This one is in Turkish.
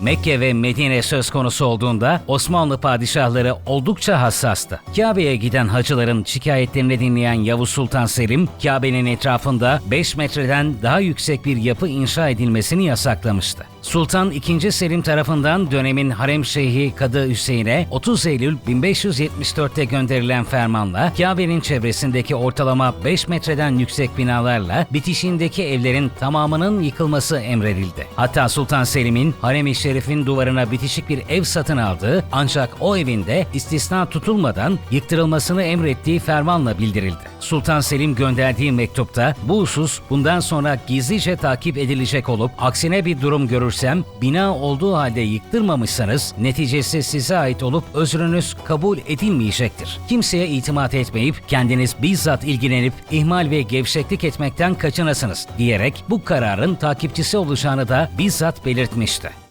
Mekke ve Medine söz konusu olduğunda Osmanlı padişahları oldukça hassastı. Kabe'ye giden hacıların şikayetlerini dinleyen Yavuz Sultan Selim, Kabe'nin etrafında 5 metreden daha yüksek bir yapı inşa edilmesini yasaklamıştı. Sultan II. Selim tarafından dönemin harem şeyhi Kadı Hüseyin'e 30 Eylül 1574'te gönderilen fermanla Kabe'nin çevresindeki ortalama 5 metreden yüksek binalarla bitişiğindeki evlerin tamamının yıkılması emredildi. Hatta Sultan Selim'in Harem-i Şerif'in duvarına bitişik bir ev satın aldığı ancak o evinde istisna tutulmadan yıktırılmasını emrettiği fermanla bildirildi. Sultan Selim gönderdiği mektupta bu husus bundan sonra gizlice takip edilecek olup aksine bir durum görürsem bina olduğu halde yıktırmamışsanız neticesi size ait olup özrünüz kabul edilmeyecektir. Kimseye itimat etmeyip kendiniz bizzat ilgilenip ihmal ve gevşeklik etmekten kaçınasınız diyerek bu kararın takipçisi olacağını da bizzat belirtmişti.